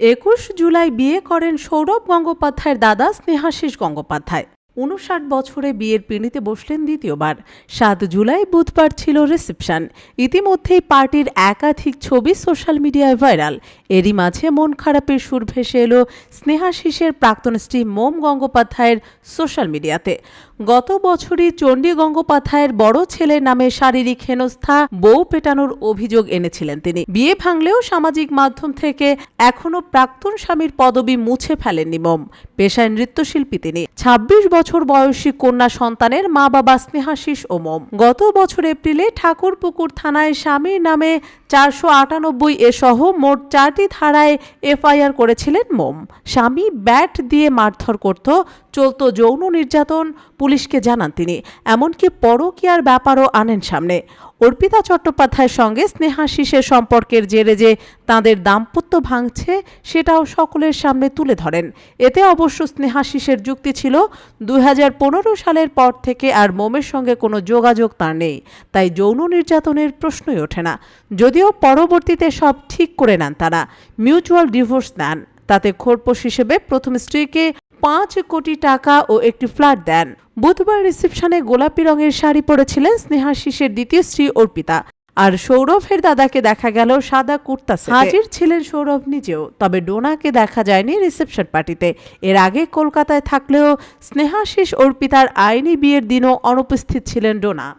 একুশ জুলাই বিয়ে করেন সৌরভ গঙ্গোপাধ্যায়ের দাদা স্নেহাশিস গঙ্গোপাধ্যায়। উনষাট বছরে বিয়ের পিঁড়িতে বসলেন দ্বিতীয়বার। সাত জুলাই, বুধবার ছিল রিসেপশন ইতিমধ্যেই পার্টির একাধিক ছবি সোশ্যাল মিডিয়ায় ভাইরাল এরই মাঝে মন খারাপের সুর ভেসে এলো স্নেহাশিসের প্রাক্তন স্ত্রী মোম গঙ্গোপাধ্যায়ের সোশ্যাল মিডিয়াতে গত বছরই চণ্ডী গঙ্গোপাধ্যায়ের বড় ছেলের নামে শারীরিক হেনস্থা, বউ পেটানোর অভিযোগ এনেছিলেন তিনি। বিয়ে ভাঙলেও সামাজিক মাধ্যম থেকে এখনও প্রাক্তন স্বামীর পদবি মুছে ফেলেননি মোম। পেশায় নৃত্যশিল্পী তিনি। ২৬ বছর বয়সী কন্যা সন্তানের মা বাবা স্নেহাশিস ও মম। গত বছর এপ্রিলে ঠাকুরপুকুর থানায় স্বামীর নামে চারশো আটানব্বই এ সহ মোট চারটি ধারায় এফআইআর করেছিলেন মোম। স্বামী ব্যাট দিয়ে মারধর করত, চলত যৌন নির্যাতন পুলিশকে জানান তিনি। এমনকি পরকীয়ার ব্যাপারও আনেন সামনে। অর্পিতা চট্টোপাধ্যায়ের সঙ্গে স্নেহাশিসের সম্পর্কের জেরে যে তাঁদের দাম্পত্য ভাঙছে, সেটাও সকলের সামনে তুলে ধরেন। এতে অবশ্য স্নেহাশিসের যুক্তি ছিল, দুই হাজার পনেরো সালের পর থেকে আর মোমের সঙ্গে কোনো যোগাযোগ তার নেই। তাই যৌন নির্যাতনের প্রশ্নই ওঠে না। যদিও পরবর্তীতে সব ঠিক করে নেন তারা। মিউচুয়াল ডিভোর্স নেন। তাতে খোরপোশ হিসেবে প্রথম স্ত্রীকে পাঁচ কোটি টাকা ও একটি ফ্ল্যাট দেন। বুধবার রিসেপশনে গোলাপি রঙের শাড়ি পরেছিলেন স্নেহা স্নেহাশিসের দ্বিতীয় স্ত্রী অর্পিতা। আর সৌরভের দাদাকে দেখা গেল সাদা কুর্তা। হাজির ছিলেন সৌরভ নিজেও তবে ডোনাকে দেখা যায়নি রিসেপশন পার্টিতে। এর আগে কলকাতায় থাকলেও স্নেহাশিস অর্পিতার আইনি বিয়ের দিনও অনুপস্থিত ছিলেন ডোনা।